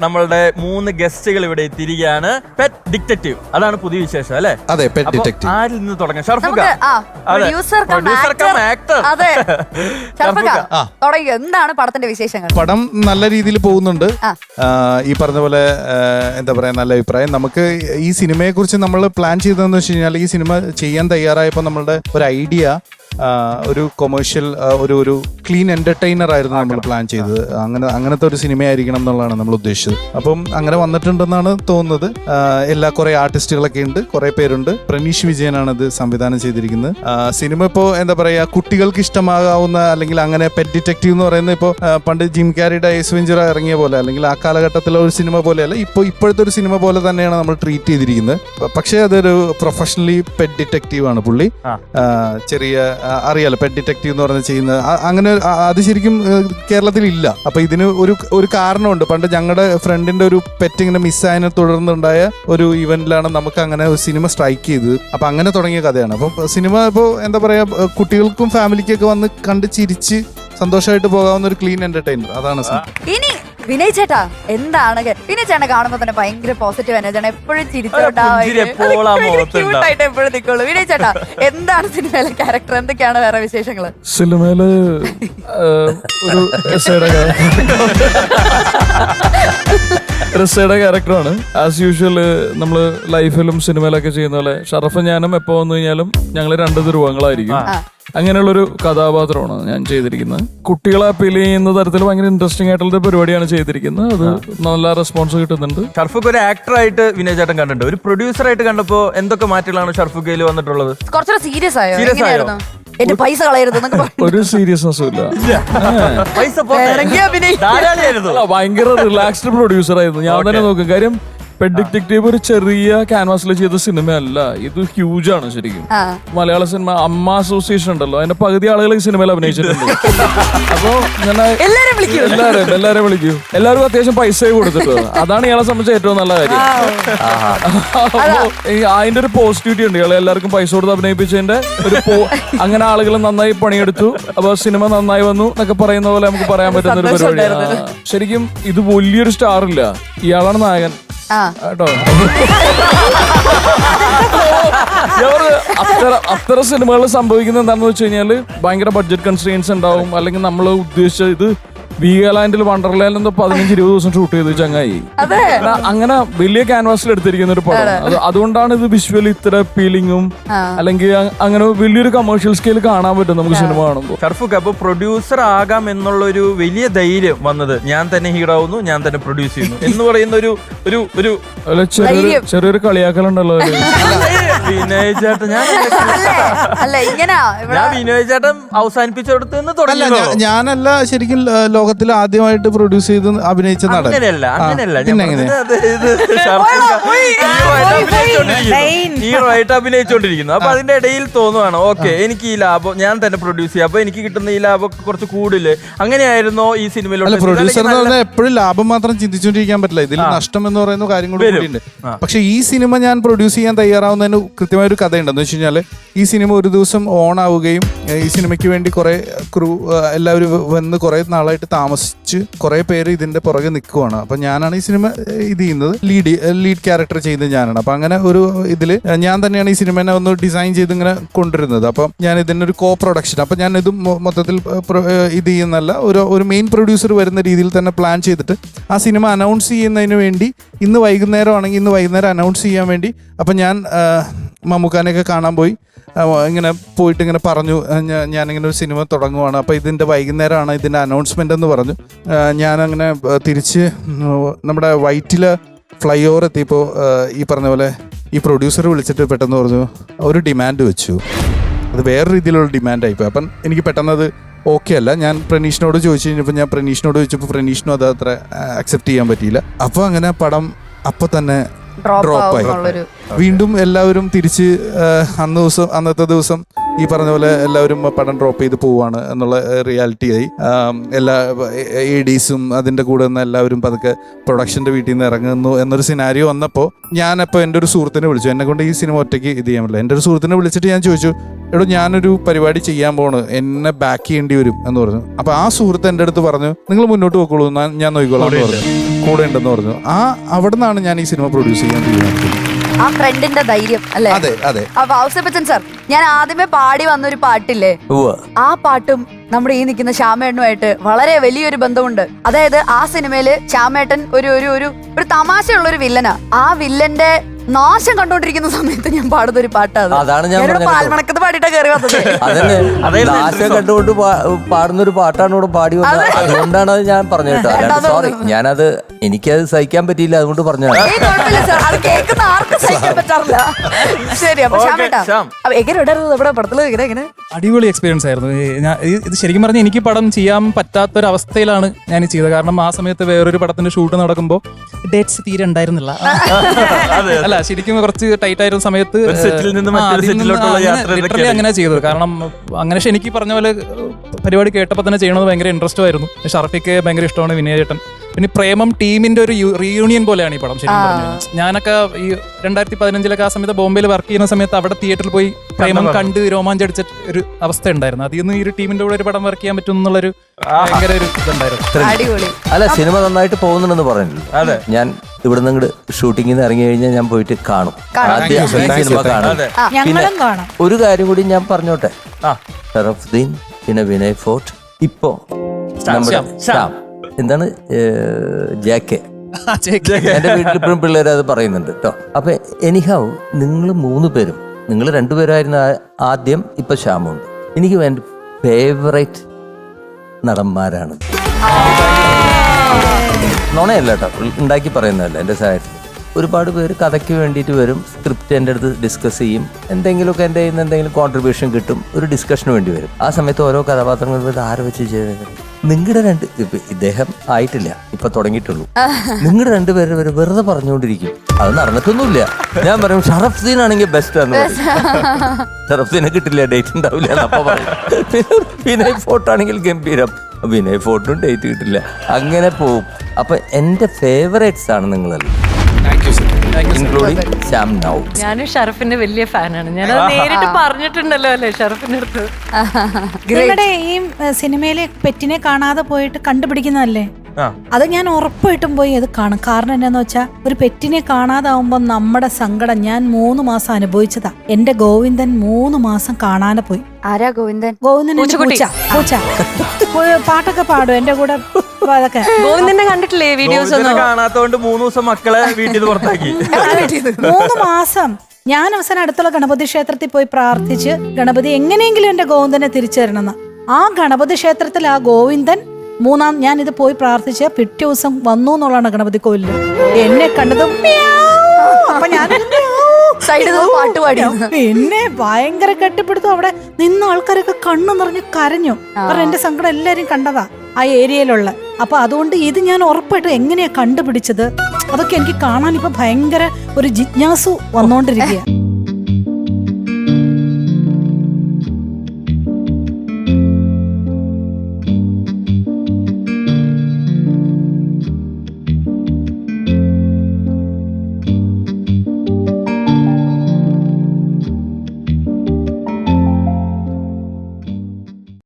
നമ്മളുടെ മൂന്ന് ഗസ്റ്റുകൾ ഇവിടെ എത്തിയിരിക്കുകയാണ്. പെറ്റ് ഡിറ്റക്റ്റീവ് അതാണ് പുതിയ വിശേഷം അല്ലെ? അതെ പെറ്റ് ഡിറ്റക്റ്റീവ് ആരിൽ നിന്ന് തുടങ്ങാം? ഷർഫുക എന്താണ് പടത്തിന്റെ വിശേഷങ്ങൾ? പടം നല്ല രീതിയിൽ പോകുന്നുണ്ട്. ഈ പറഞ്ഞ പോലെ എന്താ പറയാ നല്ല അഭിപ്രായം. നമുക്ക് ഈ സിനിമയെ കുറിച്ച് നമ്മൾ പ്ലാൻ ചെയ്തതെന്ന് വെച്ച് കഴിഞ്ഞാൽ ഈ സിനിമ ചെയ്യാൻ തയ്യാറായപ്പോൾ നമ്മളുടെ ഒരു ഐഡിയ ഒരു കൊമേഴ്ഷ്യൽ ഒരു ഒരു ക്ലീൻ എന്റർടൈനർ ആയിരുന്നു നമ്മൾ പ്ലാൻ ചെയ്തത്. അങ്ങനെ അങ്ങനത്തെ ഒരു സിനിമയായിരിക്കണം എന്നുള്ളതാണ് നമ്മൾ ഉദ്ദേശിച്ചത്. അപ്പം അങ്ങനെ വന്നിട്ടുണ്ടെന്നാണ് തോന്നുന്നത്. എല്ലാ കുറെ ആർട്ടിസ്റ്റുകളൊക്കെ ഉണ്ട് കുറെ പേരുണ്ട്. പ്രനീഷ് വിജയനാണ് ഇത് സംവിധാനം ചെയ്തിരിക്കുന്നത്. സിനിമ ഇപ്പോൾ എന്താ പറയാ കുട്ടികൾക്ക് ഇഷ്ടമാകാവുന്ന അല്ലെങ്കിൽ അങ്ങനെ പെറ്റ് ഡിറ്റക്റ്റീവ് എന്ന് പറയുന്നത് ഇപ്പോൾ പണ്ട് ജിം ക്യാരിയുടെ ഐസ് വെഞ്ചുറ ഇറങ്ങിയ പോലെ അല്ലെങ്കിൽ ആ കാലഘട്ടത്തിലെ ഒരു സിനിമ പോലെയല്ല ഇപ്പോൾ ഇപ്പോഴത്തെ ഒരു സിനിമ പോലെ തന്നെയാണ് നമ്മൾ ട്രീറ്റ് ചെയ്തിരിക്കുന്നത്. പക്ഷേ അതൊരു പ്രൊഫഷണലി പെറ്റ് ഡിറ്റക്റ്റീവ് ആണ് പുള്ളി. ചെറിയ അറിയാലോ പെറ്റ് ഡിറ്റക്റ്റീവ് എന്ന് പറഞ്ഞ് ചെയ്യുന്നത് അങ്ങനെ അത് ശരിക്കും കേരളത്തിൽ ഇല്ല അപ്പൊ ഇതിന് ഒരു ഒരു കാരണമുണ്ട്. പണ്ട് ഞങ്ങളുടെ ഫ്രണ്ടിന്റെ ഒരു പെറ്റ് ഇങ്ങനെ മിസ്സായതിനെ തുടർന്നുണ്ടായ ഒരു ഇവന്റിലാണ് നമുക്ക് അങ്ങനെ ഒരു സിനിമ സ്ട്രൈക്ക് ചെയ്തത്. അപ്പൊ അങ്ങനെ തുടങ്ങിയ കഥയാണ്. അപ്പം സിനിമ ഇപ്പോൾ എന്താ പറയാ കുട്ടികൾക്കും ഫാമിലിക്കൊക്കെ വന്ന് കണ്ട് ചിരിച്ച് സന്തോഷമായിട്ട് പോകാവുന്ന ഒരു ക്ലീൻ എന്റർടൈനർ അതാണ് ഇനി വിനയ് ചേട്ടാ എന്താണ്? കേ- വിനയ് ചേട്ടനെ കാണുമ്പോ തന്നെ ഭയങ്കര പോസിറ്റീവ് എനർജി ആണ്. എപ്പോഴും ചിരിച്ചോട്ടായിട്ട് എപ്പോഴും നിൽക്കുള്ളൂ വിനയ് ചേട്ടാ എന്താണ് സിനിമയിലെ ക്യാരക്ടർ എന്തൊക്കെയാണ് വേറെ വിശേഷങ്ങൾ സിനിമയിൽ റിസയുടെ ക്യാരക്ടറാണ് ആസ് യൂഷ്വൽ നമ്മൾ ലൈഫിലും സിനിമയിലൊക്കെ ചെയ്യുന്ന പോലെ ഷറഫ് ഞാനും എപ്പോ വന്നു കഴിഞ്ഞാലും ഞങ്ങൾ രണ്ട് ധ്രുവങ്ങളായിരിക്കും. അങ്ങനെയുള്ളൊരു കഥാപാത്രമാണ് ഞാൻ ചെയ്തിരിക്കുന്നത്. കുട്ടികളെ അപ്പീൽ ചെയ്യുന്ന തരത്തിൽ ഭയങ്കര ഇൻട്രസ്റ്റിംഗ് ആയിട്ടുള്ള ഒരു പരിപാടിയാണ് ചെയ്തിരിക്കുന്നത്. അത് നല്ല റെസ്പോൺസ് കിട്ടുന്നുണ്ട്. ഷർഫുക്ക് ഒരു ആക്ടറായിട്ട് വിനയ് ചേട്ടൻ കണ്ടിട്ടുണ്ട്. ഒരു പ്രൊഡ്യൂസർ ആയിട്ട് കണ്ടപ്പോ എന്തൊക്കെ മാറ്റങ്ങളാണ് ഷർഫുക്കയിൽ വന്നിട്ടുള്ളത്? കുറച്ചുകൂടെ സീരിയസ് ആയോ? Serious ആയോ? എന്റെ പൈസ കളയരുത് ഒരു സീരിയസ്നെസ്സും ഇല്ല. പൈസ പോട്ടെ. വേണമെങ്കിൽ അഭിനയിക്കാം. ധാരാളിയായിരുന്നു. അല്ല, ഭയങ്കര റിലാക്സ്ഡ് പ്രൊഡ്യൂസർ ആയിരുന്നു. ഞാൻ തന്നെ നോക്കും. കാര്യം പെഡ് ഡിറ്റക്റ്റീവ് ഒരു ചെറിയ ക്യാൻവാസിൽ ചെയ്ത സിനിമയല്ല ഇത് ഹ്യൂജ് ആണ് ശരിക്കും. മലയാള സിനിമ അമ്മ അസോസിയേഷൻ ഉണ്ടല്ലോ. അതിന്റെ പകുതി ആളുകൾ ഈ സിനിമയിൽ അഭിനയിച്ചിട്ടുണ്ട്. അപ്പോ ഞാൻ എല്ലാരും വിളിക്കൂ. എല്ലാരും വിളിക്കൂ. എല്ലാവർക്കും അത്യാവശ്യം പൈസ കൊടുത്തിട്ട് അതാണ് ഇയാളെ സംബന്ധിച്ച് ഏറ്റവും നല്ല കാര്യം. അതിന്റെ ഒരു പോസിറ്റിവിറ്റി ഉണ്ട്. ഇയാളെ എല്ലാവർക്കും പൈസ കൊടുത്ത് അഭിനയിപ്പിച്ചതിന്റെ ഒരു അങ്ങനെ ആളുകൾ നന്നായി പണിയെടുത്തു. അപ്പൊ സിനിമ നന്നായി വന്നു എന്നൊക്കെ പറയുന്ന പോലെ നമുക്ക് പറയാൻ പറ്റുന്ന ഒരു പരിപാടി പരിപാടിയാണ് ശരിക്കും ഇത് വലിയൊരു സ്റ്റാർ ഇല്ല. ഇയാളാണ് നായകൻ. അത്തരം അത്തരം സിനിമകൾ സംഭവിക്കുന്നത് എന്താണെന്ന് വെച്ച് കഴിഞ്ഞാൽ ഭയങ്കര ബഡ്ജറ്റ് കൺസ്ട്രെയിൻസ് ഉണ്ടാവും. അല്ലെങ്കിൽ നമ്മൾ ഉദ്ദേശിച്ച ഇത് വീഗാലാൻഡിൽ വണ്ടർലാൻഡിൽ നിന്ന് പതിനഞ്ച് ഇരുപത് ദിവസം ഷൂട്ട് ചെയ്ത് ചങ്ങായി. അങ്ങനെ വലിയ ക്യാൻവാസിൽ എടുത്തിരിക്കുന്ന ഒരു പടം. അത്. അതുകൊണ്ടാണ് ഇത് വിശ്വലി ഇത്ര അപ്പീലിങ്ങും അല്ലെങ്കിൽ അങ്ങനെ വലിയൊരു കമേഴ്ഷ്യൽ സ്കെയിൽ കാണാൻ പറ്റും നമുക്ക് സിനിമ കാണുമ്പോൾ ഷർഫുക്ക് അപ്പൊ പ്രൊഡ്യൂസർ ആകാം എന്നുള്ള ഒരു വലിയ ധൈര്യം വന്നത് ഞാൻ തന്നെ ഹീറോ ആവുന്നു ഞാൻ തന്നെ പ്രൊഡ്യൂസ് ചെയ്യുന്നു എന്ന് പറയുന്ന ഒരു ഒരു ഒരു ചെറിയൊരു കളിയാക്കലുണ്ടല്ലോ. വിനയ് ചേട്ടൻ ഞാൻ അല്ല ഇങ്ങനാ ഇവിടെ ഞാൻ വിനോയ് ചേട്ടൻ അവസാനിപ്പിച്ചെടുത്ത് നിന്ന് അല്ല ഞാ- ഞാനല്ല ശരിക്കും ലോകത്തിൽ ആദ്യമായിട്ട് പ്രൊഡ്യൂസ് ചെയ്ത് അഭിനയിച്ച നടൻ അങ്ങനെയല്ല ആ, അങ്ങനെയല്ല ഞാൻ പിന്നെ എങ്ങനെ പറഞ്ഞത് ഇത് ഷർഫുക്ക പോയി, hero ആയിട്ട് പോയി, പോയി. അഭിനയിച്ചുകൊണ്ടിരിക്കുന്നു. അപ്പൊ അതിന്റെ ഇടയിൽ തോന്നുവാണ് ഓക്കെ എനിക്ക് ഈ ലാഭം ഞാൻ തന്നെ പ്രൊഡ്യൂസ് ചെയ്യാം അപ്പൊ എനിക്ക് കിട്ടുന്ന ഈ ലാഭം കുറച്ച് കൂടുതൽ അങ്ങനെയായിരുന്നോ ഈ സിനിമയിലുള്ള പ്രൊഡ്യൂസർ എന്ന് പറഞ്ഞാൽ എപ്പോഴും ലാഭം മാത്രം ചിന്തിച്ചുകൊണ്ടിരിക്കാൻ പറ്റില്ല ഇതിൽ നഷ്ടം എന്ന് പറയുന്ന കാര്യങ്ങളും കൂടി വരും. കൂടിയുണ്ട് ആ. പക്ഷെ ഈ സിനിമ ഞാൻ പ്രൊഡ്യൂസ് ചെയ്യാൻ തയ്യാറാവുന്നതിന് കൃത്യമായ ഒരു കഥയുണ്ടെന്ന് വെച്ച് കഴിഞ്ഞാൽ ഈ സിനിമ ഒരു ദിവസം ഓൺ ആവുകയും ഈ സിനിമയ്ക്ക് വേണ്ടി കുറേ ക്രൂ എല്ലാവരും വന്ന് കുറേ നാളായിട്ട് താമസിച്ച് കുറേ പേര് ഇതിന്റെ പുറകെ നിൽക്കുവാണ് അപ്പൊ ഞാനാണ് ഈ സിനിമ ഇത് ചെയ്യുന്നത്. ലീഡ് ലീഡ് ക്യാരക്ടർ ചെയ്യുന്നത് ഞാനാണ്. അപ്പൊ അങ്ങനെ ഒരു ഇതിൽ ഞാൻ തന്നെയാണ് ഈ സിനിമനെ ഒന്ന് ഡിസൈൻ ചെയ്ത് ഇങ്ങനെ കൊണ്ടുവരുന്നത്. അപ്പം ഞാൻ ഇതിന്റെ ഒരു കോ പ്രൊഡക്ഷൻ അപ്പൊ ഞാൻ ഇത് മൊത്തത്തിൽ ഇത് ചെയ്യുന്നല്ല ഒരു ഒരു മെയിൻ പ്രൊഡ്യൂസർ വരുന്ന രീതിയിൽ തന്നെ പ്ലാൻ ചെയ്തിട്ട് ആ സിനിമ അനൗൺസ് ചെയ്യുന്നതിന് വേണ്ടി ഇന്ന് വൈകുന്നേരം ആണെങ്കിൽ ഇന്ന് വൈകുന്നേരം അനൗൺസ് ചെയ്യാൻ വേണ്ടി അപ്പം ഞാൻ മമ്മൂക്കാനെയൊക്കെ കാണാൻ പോയി. ഇങ്ങനെ പോയിട്ട് ഇങ്ങനെ പറഞ്ഞു ഞാനിങ്ങനെ ഒരു സിനിമ തുടങ്ങുവാണ്. അപ്പോൾ ഇതിന്റെ വൈകുന്നേരമാണ് ഇതിന്റെ അനൗൺസ്മെന്റ് എന്ന് പറഞ്ഞു. ഞാനങ്ങനെ തിരിച്ച് നമ്മുടെ വൈറ്റിൽ ഫ്ലൈ ഓവർ എത്തിയപ്പോൾ ഈ പറഞ്ഞ പോലെ ഈ പ്രൊഡ്യൂസർ വിളിച്ചിട്ട് പെട്ടെന്ന് പറഞ്ഞു ഒരു ഡിമാൻഡ് വെച്ചു. അത് വേറെ രീതിയിലുള്ള ഡിമാൻഡ് ആയിപ്പോയി അപ്പം എനിക്ക് പെട്ടെന്ന് അത് ഓക്കെ അല്ല. ഞാൻ പ്രനീഷിനോട് ചോദിച്ചു കഴിഞ്ഞപ്പോൾ ഞാൻ പ്രനീഷിനോട് ചോദിച്ചപ്പോൾ പ്രനീഷിനും അത് അത്ര അക്സെപ്റ്റ് ചെയ്യാൻ പറ്റിയില്ല. അപ്പോൾ അങ്ങനെ പടം അപ്പോൾ തന്നെ ഡ്രോപ്പ് ആയി. വീണ്ടും എല്ലാവരും തിരിച്ച് അന്ന് ദിവസം അന്നത്തെ ദിവസം ഈ പറഞ്ഞ പോലെ എല്ലാവരും പടം ഡ്രോപ്പ് ചെയ്ത് പോവാണ് എന്നുള്ള റിയാലിറ്റി ആയി. എല്ലാ എ ഡീസും അതിന്റെ കൂടെ നിന്ന് എല്ലാവരും പതുക്കെ പ്രൊഡക്ഷന്റെ വീട്ടിൽ നിന്ന് ഇറങ്ങുന്നു എന്നൊരു സിനാരിയോ വന്നപ്പോൾ ഞാനപ്പോൾ എന്റെ ഒരു സുഹൃത്തിനെ വിളിച്ചു. എന്നെ കൊണ്ട് ഈ സിനിമ ഒറ്റയ്ക്ക് ഇത് ചെയ്യാൻ പറ്റില്ല. എന്റെ ഒരു സുഹൃത്തിനെ വിളിച്ചിട്ട് ഞാൻ ചോദിച്ചു എടോ ഞാനൊരു പരിപാടി ചെയ്യാൻ പോണ്. എന്നെ ബാക്ക് ചെയ്യേണ്ടി വരും എന്ന് പറഞ്ഞു. അപ്പോൾ ആ സുഹൃത്ത് എന്റെ അടുത്ത് പറഞ്ഞു നിങ്ങൾ മുന്നോട്ട് പോയിക്കോളൂ. ഞാൻ- ഞാൻ നോക്കിക്കോളാം എന്ന് പറഞ്ഞു. കൂടെ ഉണ്ടെന്ന് പറഞ്ഞു. ആ അവിടെ നിന്നാണ് ഞാൻ ഈ സിനിമ പ്രൊഡ്യൂസ് ചെയ്യാൻ തീരുമാനിച്ചത്. ആ ഫ്രണ്ടിന്റെ ധൈര്യം അല്ലേ? അതെ അതെ. അപ്പൊ ഔസപ്പച്ചൻ സാർ ഞാൻ ആദ്യമേ പാടി വന്ന വന്നൊരു പാട്ടില്ലേ? ആ പാട്ടും നമ്മുടെ ഈ നിൽക്കുന്ന ശ്യാമേട്ടനുമായിട്ട് വളരെ വലിയൊരു ബന്ധമുണ്ട്. അതായത് ആ സിനിമയിൽ ശ്യാമേട്ടൻ ഒരു ഒരു ഒരു ഒരു തമാശയുള്ള ഒരു വില്ലനാ. ആ വില്ലന്റെ നാശം കണ്ടോണ്ടിരിക്കുന്ന സമയത്ത് ഞാൻ പാടുന്ന ഒരു പാട്ടാണ് അതാണ് ഞാൻ പറഞ്ഞത്. പാൽമണക്കത്ത് പാടിയിട്ടാ കയറി വന്നത്. അതന്നെ. അതായിരുന്നു നാശം കണ്ടുകൊണ്ട് പാടുന്ന ഒരു പാട്ടാണ് ഇവിടെ പാടി വന്നത്. അതുകൊണ്ടാണ് അത് ഞാൻ പറഞ്ഞു കേട്ടോ. സോറി ഞാനത് എനിക്കത് സഹിക്കാൻ പറ്റിയില്ല അതുകൊണ്ട് പറഞ്ഞു കേൾക്കുന്ന ആർക്കും സഹിക്കാൻ പറ്റാറില്ല. ശരി അപ്പൊ ഇവിടെ പടത്തിൽ? എങ്ങനെ എങ്ങനെ? അടിപൊളി എക്സ്പീരിയൻസ് ആയിരുന്നു. ഞാൻ- ഇത് ശരിക്കും പറഞ്ഞാൽ എനിക്ക് പടം ചെയ്യാൻ പറ്റാത്ത ഒരു അവസ്ഥയിലാണ് ഞാൻ ചെയ്തത്. കാരണം ആ സമയത്ത് വേറൊരു പടത്തിന്റെ ഷൂട്ട് നടക്കുമ്പോൾ ഡേറ്റ്സ് തീരെ ഉണ്ടായിരുന്നില്ല. അല്ല ശരിക്കും കുറച്ച് ടൈറ്റ് ആയിരുന്ന സമയത്ത് ഒരു സെറ്റിൽ നിന്ന് മറ്റൊരു സെറ്റിലോട്ടുള്ള അങ്ങനെ ചെയ്തു അങ്ങനെ ചെയ്തത്. കാരണം അങ്ങനെ പക്ഷെ എനിക്ക് പറഞ്ഞ പോലെ പരിപാടി കേട്ടപ്പോൾ തന്നെ ചെയ്യണത് ഭയങ്കര ഇൻട്രസ്റ്റ് ആയിരുന്നു. ഷർഫിക്ക് ഭയങ്കര ഇഷ്ടമാണ് വിനയേട്ടൻ. പിന്നെ പ്രേമം ടീമിന്റെ ഒരു റീയൂണിയൻ പോലെയാണ് ഈ പടം ശരിക്കും പറഞ്ഞാൽ ഞാനൊക്കെ ഈ രണ്ടായിരത്തി പതിനഞ്ചിലൊക്കെ ആ സമയത്ത് ബോംബെയിൽ വർക്ക് ചെയ്യുന്ന സമയത്ത് അവിടെ തിയേറ്ററിൽ പോയി പ്രേമം കണ്ട് രോമാഞ്ചടിച്ച ഒരു അവസ്ഥ ഉണ്ടായിരുന്നു. അതിൽ നിന്ന് ഈ ഒരു ടീമിന്റെ കൂടെ ഒരു പടം വർക്ക് ചെയ്യാൻ പറ്റും എന്നുള്ളൊരു ഭയങ്കര ഒരു ഇതുണ്ടായിരുന്നു. അടിപൊളി. അല്ല സിനിമ നന്നായിട്ട് പോകുന്നുണ്ടെന്ന് പറഞ്ഞില്ല അതെ. ഞാൻ ഇവിടെ നിന്ന് ഇങ്ങോട്ട് ഷൂട്ടിങ്ങിൽ നിന്ന് ഇറങ്ങി കഴിഞ്ഞാൽ ഞാൻ പോയിട്ട് കാണും. ആദ്യം ഈ സിനിമ കാണും. അതെ. ഞങ്ങളും കാണാം. ഒരു കാര്യം കൂടി ഞാൻ പറഞ്ഞോട്ടെ? ആ. ഷറഫുദ്ദീൻ പിന്നെ വിനയ് ഫോർട്ട്. ഇപ്പോ നമ്മുടെ ശ്യാം എന്താണ് ജാക്കെ എന്റെ വീട്ടിൽ ഇപ്പോഴും പിള്ളേർ അത് പറയുന്നുണ്ട് കേട്ടോ അപ്പൊ എനിഹാവ് നിങ്ങൾ മൂന്ന് പേരും നിങ്ങൾ രണ്ടുപേരായിരുന്ന ആദ്യം ഇപ്പൊ ശ്യാമുണ്ട്. എനിക്ക് വേണ്ട ഫേവറേറ്റ് നടന്മാരാണ്. നുണയല്ല കേട്ടോ. ഉണ്ടാക്കി പറയുന്നതല്ല എന്റെ സഹായത്തിൽ. ഒരുപാട് പേര് കഥയ്ക്ക് വേണ്ടിയിട്ട് വരും സ്ക്രിപ്റ്റ് എന്റെ അടുത്ത് ഡിസ്കസ് ചെയ്യും എന്തെങ്കിലുമൊക്കെ എന്റെ കയ്യിൽ നിന്ന് എന്തെങ്കിലും കോൺട്രിബ്യൂഷൻ കിട്ടും ഒരു ഡിസ്കഷന് വേണ്ടി വരും. ആ സമയത്ത് ഓരോ കഥാപാത്രങ്ങൾ ഇത് ആരെ വെച്ച് ചെയ്തത്? നിങ്ങളുടെ രണ്ട് ഇപ്പൊ ഇദ്ദേഹം ആയിട്ടില്ല ഇപ്പൊ തുടങ്ങിയിട്ടുള്ളൂ. നിങ്ങളുടെ രണ്ടുപേരെ വരെ വെറുതെ പറഞ്ഞുകൊണ്ടിരിക്കും. അത് നടന്നിട്ടൊന്നുമില്ല ഞാൻ പറയും ഷറഫ്ദീൻ ആണെങ്കിൽ ബെസ്റ്റ് ആണ് ഷറഫ്സീനെ കിട്ടില്ല ഡേറ്റ് ഉണ്ടാവില്ല അപ്പൊ പറയും. വിനയ് ഫോട്ടോ ആണെങ്കിൽ ഗംഭീരം. വിനയ് ഫോട്ടോ ഡേറ്റ് കിട്ടില്ല. അങ്ങനെ പോവും. അപ്പൊ എന്റെ ഫേവറേറ്റ്സ് ആണ് നിങ്ങളെല്ലാം. ഇൻക്ലൂഡിംഗ് ശ്യാം നൗ ഞാൻ ഷറഫിന്റെ വലിയ ഫാനാണ്. ഞാൻ നേരിട്ട് പറഞ്ഞിട്ടുണ്ടല്ലോ അല്ലേ ഷറഫിന്റെ അടുത്ത്? നിങ്ങളുടെ ഈ സിനിമയിലെ പെറ്റിനെ കാണാതെ പോയിട്ട് കണ്ടുപിടിക്കുന്നതല്ലേ? അത് ഞാൻ ഉറപ്പായിട്ടും പോയി അത് കാണും. കാരണം എന്താന്ന് വെച്ചാൽ ഒരു പെറ്റിനെ കാണാതാവുമ്പോൾ നമ്മുടെ സങ്കടം ഞാൻ മൂന്ന് മാസം അനുഭവിച്ചതാ. എന്റെ ഗോവിന്ദൻ മൂന്ന് മാസം കാണാതെ പോയി. ആരാ ഗോവിന്ദൻ? ഗോവിന്ദൻ പൂച്ച. പൂച്ച. പാട്ടൊക്കെ പാടും എന്റെ കൂടെ അതൊക്കെ. ഗോവിന്ദനെ കണ്ടിട്ടില്ലേ വീഡിയോസ് ഒന്നും? കാണാത്തോണ്ട് മൂന്ന് ദിവസം മക്കളെ വീട്ടിൽ പുറത്താക്കി. മൂന്ന് മാസം. ഞാൻ അവസാനം അടുത്തുള്ള ഗണപതി ക്ഷേത്രത്തിൽ പോയി പ്രാർത്ഥിച്ച് ഗണപതി എങ്ങനെയെങ്കിലും എന്റെ ഗോവിന്ദനെ തിരിച്ചു തരണമെന്ന് ആ ഗണപതി ക്ഷേത്രത്തിൽ ആ ഗോവിന്ദൻ മൂന്നാം ഞാൻ ഇത് പോയി പ്രാർത്ഥിച്ച് പിറ്റേ ദിവസം വന്നു എന്നുള്ളതാണ് ഗണപതി കോവിലിൽ എന്നെ കണ്ടതും. അപ്പൊ ഞാൻ സൈഡിൽ നിന്ന് പാട്ട് പാടി. പിന്നെ ഭയങ്കര കെട്ടിപ്പിടുത്തു അവിടെ. നിന്ന ആൾക്കാരൊക്കെ കണ്ണു നിറഞ്ഞ് കരഞ്ഞു. കാരണം എന്റെ സങ്കടം എല്ലാരും കണ്ടതാ ആ ഏരിയയിലുള്ള. അപ്പൊ അതുകൊണ്ട് ഇത് ഞാൻ ഉറപ്പായിട്ട് എങ്ങനെയാ കണ്ടുപിടിച്ചത്? അതൊക്കെ എനിക്ക് കാണാൻ ഇപ്പൊ ഭയങ്കര ഒരു ജിജ്ഞാസു വന്നോണ്ടിരിക്കുക